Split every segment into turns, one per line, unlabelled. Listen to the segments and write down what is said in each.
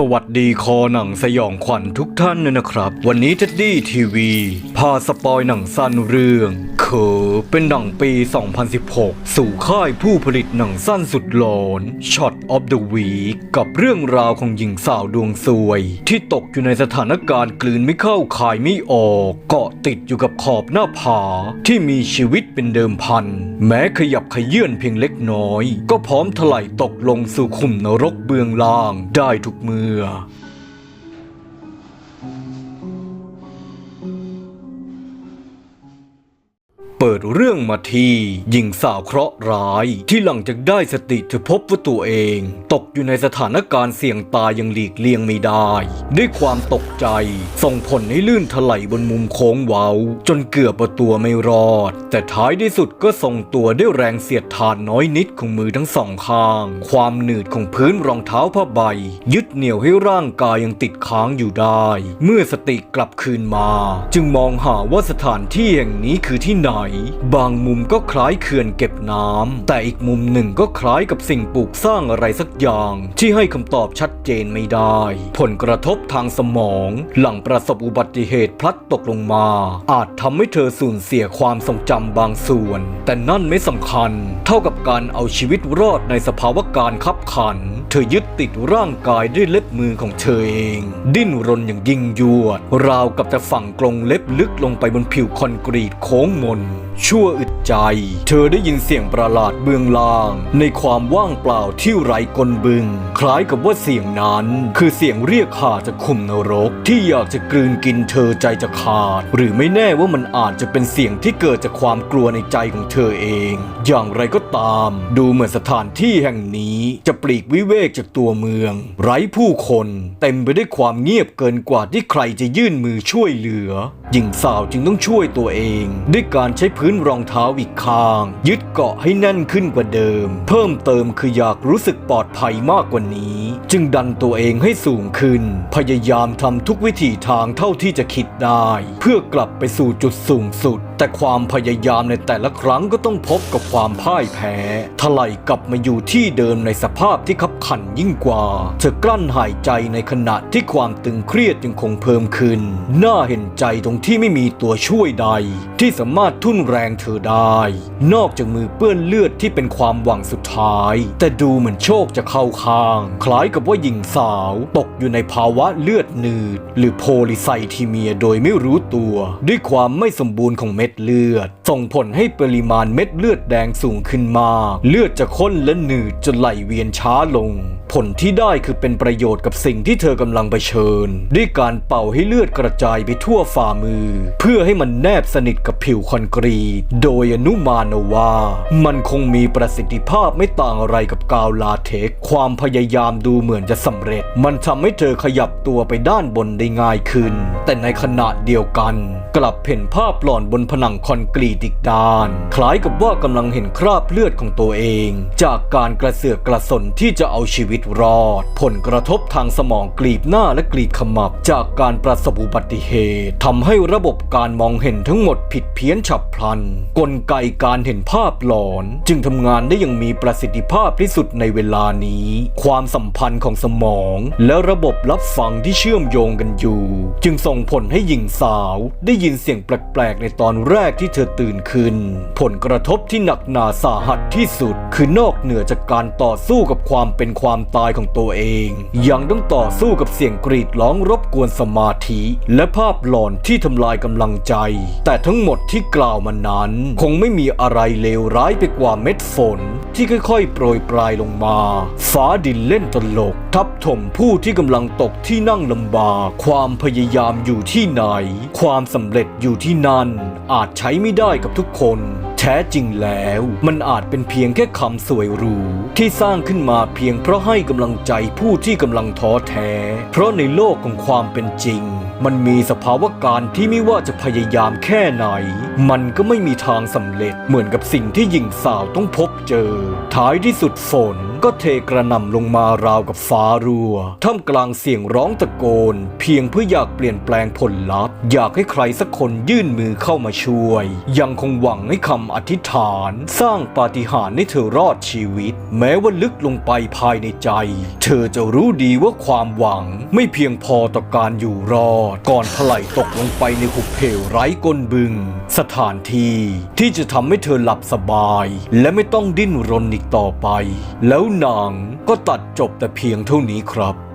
สวัสดีคอหนังสยองขวัญทุกท่านเลยนะครับ วันนี้เท็ดดี้ทีวี พาสปอยหนังสั้นเรื่อง เขอเป็นหนังปี 2016 สู่ค่ายผู้ผลิตหนังสั้นสุดหลอน Shot of the Week กับเรื่องราวของหญิงสาวดวงซวย ที่ตกอยู่ในสถานการณ์กลืนไม่เข้าคายไม่ออก เกาะติดอยู่กับขอบหน้าผา ที่มีชีวิตเป็นเดิมพัน แม้ขยับขยื่นเพียงเล็กน้อย ก็พร้อมถลายตกลงสู่ขุมนรกเบื้องล่างได้ทุกเมื่อ ดเรื่องมาทีหญิงสาวเคราะห์ร้าย ที่หลังจากได้สติเธอพบว่าตัวเอง ตกอยู่ในสถานการณ์เสี่ยงตายยังหลีกเลี่ยงไม่ได้ ด้วยความตกใจ ส่งผลให้ลื่นถลายบนมุมโค้งเว้า จนเกือบเอาตัวไม่รอด แต่ท้ายที่สุดก็ทรงตัวด้วยแรงเสียดทานน้อยนิดของมือทั้งสองข้าง ความหนืดของพื้นรองเท้าผ้าใบ ยึดเหนี่ยวให้ร่างกายยังติดค้างอยู่ได้ เมื่อสติกลับคืนมา จึงมองหาว่าสถานที่แห่งนี้คือที่ไหนบางมุมก็คล้ายเขื่อนเก็บน้ำแต่อีกมุมหนึ่งก็คล้ายกับสิ่งปลูกสร้างอะไรสักอย่าง ที่ให้คำตอบชัดเจนไม่ได้ ผลกระทบทางสมอง หลังประสบอุบัติเหตุพลัดตกลงมา อาจทำให้เธอสูญเสียความทรงจำบางส่วน แต่นั่นไม่สำคัญ เท่ากับการเอาชีวิตรอดในสภาวะการขับขัน เธอยึดติดร่างกายด้วยเล็บมือของเธอเอง ดิ้นรนอย่างยิ่งยวด ราวกับจะฝังกรงเล็บลึกลงไปบนผิวคอนกรีตโค้งมน ชั่วอึดใจ เธอได้ยินเสียงประหลาดเบื้องล่าง ในความว่างเปล่าที่ไร้กลบึง คล้ายกับว่าเสียงนั้น คือเสียงเรียกหาจากขุมนรก ที่อยากจะกลืนกินเธอใจจะขาด หรือไม่แน่ว่ามันอาจจะเป็นเสียงที่เกิดจากความกลัวในใจของเธอเอง อย่างไรก็ตามดูเหมือนสถานที่แห่งนี้จะปลีกวิเวกจากตัวเมือง ไร้ผู้คน เต็มไปด้วยความเงียบเกินกว่าที่ใครจะยื่นมือช่วยเหลือหญิงสาวจึงต้องช่วยตัวเอง ด้วยการใช้พื้นรองเท้าอีกข้าง ยึดเกาะให้แน่นขึ้นกว่าเดิม เพิ่มเติมคืออยากรู้สึกปลอดภัยมากกว่านี้ จึงดันตัวเองให้สูงขึ้น พยายามทำทุกวิถีทางเท่าที่จะคิดได้ เพื่อกลับไปสู่จุดสูงสุด แต่ความพยายามในแต่ละครั้งก็ต้องพบกับความพ่ายแพ้ถลายกลับมาอยู่ที่เดิมในสภาพที่ขับขันยิ่งกว่า เธอกลั้นหายใจในขณะที่ความตึงเครียดยังคงเพิ่มขึ้น น่าเห็นใจตรงที่ไม่มีตัวช่วยใด ที่สามารถทุ่นแรงเธอได้ นอกจากมือเปื้อนเลือดที่เป็นความหวังสุดท้าย แต่ดูเหมือนโชคจะเข้าข้าง คล้ายกับว่าหญิงสาวตกอยู่ในภาวะเลือดหนืด หรือโพลิไซทีเมียโดยไม่รู้ตัว ด้วยความไม่สมบูรณ์ของเม็ดเลือด ส่งผลให้ปริมาณเม็ดเลือดแดงสูงขึ้นมาก เลือดจะข้นและหนืดจนไหลเวียนช้าลง ผลที่ได้คือเป็นประโยชน์กับสิ่งที่เธอกำลังเผชิญ ด้วยการเป่าให้เลือดกระจายไปทั่วฝ่ามือ เพื่อให้มันแนบสนิทกับผิวคอนกรีต โดยอนุมานว่า มันคงมีประสิทธิภาพไม่ต่างอะไรกับกาวลาเทกความพยายามดูเหมือนจะสำเร็จ มันทำให้เธอขยับตัวไปด้านบนได้ง่ายขึ้น แต่ในขณะเดียวกัน กลับเห็นภาพหลอนบนผนังคอนกรีตอีกด้าน คล้ายกับว่ากำลังเห็นคราบเลือดของตัวเอง จากการกระเสือกกระสนที่จะเอาชีวิตตรอด ผลกระทบทางสมองกลีบหน้าและกลีบขมับ จากการประสบอุบัติเหตุทำให้ระบบการมองเห็นทั้งหมดผิดเพี้ยนฉับพลัน กลไกการเห็นภาพหลอน จึงทำงานได้อย่างมีประสิทธิภาพที่สุดในเวลานี้ ความสัมพันธ์ของสมอง และระบบรับฟังที่เชื่อมโยงกันอยู่ จึงส่งผลให้หญิงสาว ได้ยินเสียงแปลกๆในตอนแรกที่เธอตื่นขึ้น ผลกระทบที่หนักหนาสาหัสที่สุด คือนอกเหนือจากการต่อสู้กับความเป็นความตายของตัวเอง ยังต้องต่อสู้กับเสียงกรีดร้องรบกวนสมาธิ และภาพหลอนที่ทำลายกำลังใจ แต่ทั้งหมดที่กล่าวมานั้น คงไม่มีอะไรเลวร้ายไปกว่าเม็ดฝน ที่ค่อยๆ โปรยปลายลงมา ฟ้าดินเล่นตลก ทับถมผู้ที่กำลังตกที่นั่งลำบาก ความพยายามอยู่ที่ไหน ความสำเร็จอยู่ที่นั่น อาจใช้ไม่ได้กับทุกคน แท้จริงแล้ว มันอาจเป็นเพียงแค่คำสวยหรูที่สร้างขึ้นมาเพียงเพราะให้กำลังใจผู้ที่กำลังท้อแท้ เพราะในโลกของความเป็นจริง มันมีสภาวะการที่ไม่ว่าจะพยายามแค่ไหน มันก็ไม่มีทางสำเร็จเหมือนกับสิ่งที่หญิงสาวต้องพบเจอ ท้ายที่สุดฝนก็เทกระหน่ำลงมาราวกับฟ้ารัว ท่ามกลางเสียงร้องตะโกน เพียงเพื่ออยากเปลี่ยนแปลงผลลัพธ์ อยากให้ใครสักคนยื่นมือเข้ามาช่วย ยังคงหวังให้คำอธิษฐาน สร้างปาฏิหาริย์ให้เธอรอดชีวิต แม้ว่าลึกลงไปภายในใจ เธอจะรู้ดีว่าความหวังไม่เพียงพอต่อการอยู่รอดก่อนถลายตกลงไปในหุบเหวไร้ก้นบึง สถานที่ที่จะทำให้เธอหลับสบาย และไม่ต้องดิ้นรนอีกต่อไป แล้วหนังก็ตัดจบแต่เพียงเท่านี้ครับ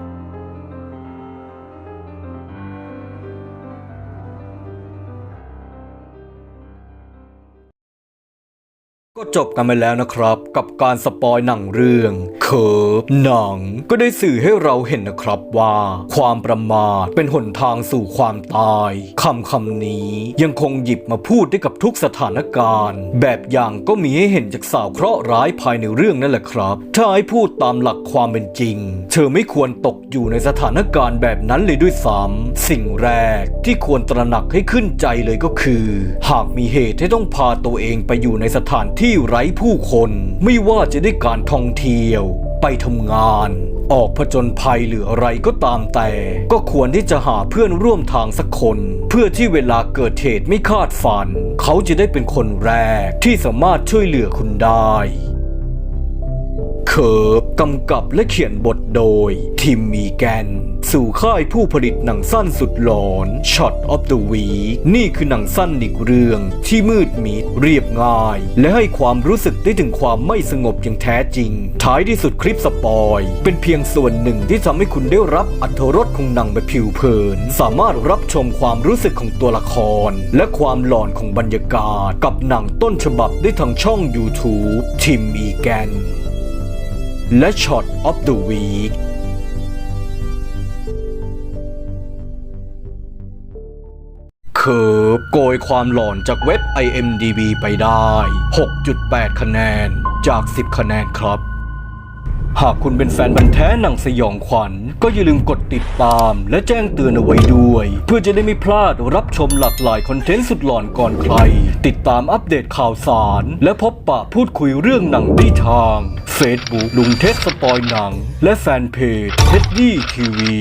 จบกันไปแล้วนะครับ กับการสปอยหนังเรื่องเคิร์ฟหนัง ก็ได้สื่อให้เราเห็นนะครับว่า ความประมาทเป็นหนทางสู่ความตายคำคำนี้ยังคงหยิบมาพูดได้กับทุกสถานการณ์ แบบอย่างก็มีให้เห็นจากสาวเคราะห์ร้ายภายในเรื่องนั่นแหละครับ ถ้าให้พูดตามหลักความเป็นจริง เธอไม่ควรตกอยู่ในสถานการณ์แบบนั้นเลยด้วยซ้ำสิ่งแรกที่ควรตระหนักให้ขึ้นใจเลยก็คือ หากมีเหตุให้ต้องพาตัวเองไปอยู่ในสถานที่ไร้ผู้คนไม่ว่าจะได้การท่องเที่ยว ไปทำงาน ออกผจญภัยหรืออะไรก็ตามแต่ ก็ควรที่จะหาเพื่อนร่วมทางสักคน เพื่อที่เวลาเกิดเหตุไม่คาดฝัน เขาจะได้เป็นคนแรกที่สามารถช่วยเหลือคุณได้เคิร์ฟกำกับและเขียนบทโดย ทิมมีแกน สู่ค่ายผู้ผลิตหนังสั้นสุดหลอน Shot of the Week นี่คือหนังสั้นอีกเรื่อง ที่มืดมิดเรียบง่าย และให้ความรู้สึกได้ถึงความไม่สงบอย่างแท้จริง ท้ายที่สุดคลิปสปอย เป็นเพียงส่วนหนึ่งที่ทำให้คุณได้รับอัธรสของหนังแบบผิวเผิน สามารถรับชมความรู้สึกของตัวละคร และความหลอนของบรรยากาศ กับหนังต้นฉบับได้ทางช่อง YouTube ทิมมีแกนและ Shot of the Week เคิ ร์ฟโกยความหลอนจากเว็บ IMDB ไปได้ 6.8 คะแนนจาก 10 คะแนนครับ หากคุณเป็นแฟนบันแท้หนังสยองขวัญ ก็อย่าลืมกดติดตาม และแจ้งเตือนเอาไว้ด้วย เพื่อจะได้ไม่พลาดรับชมหลากหลายคอนเทนต์สุดหลอนก่อนใคร ติดตามอัปเดตข่าวสาร และพบปะพูดคุยเรื่องหนังได้ทาง Facebook ลุงเทสสปอยหนัง และแฟนเพจเท็ดดี้ทีวี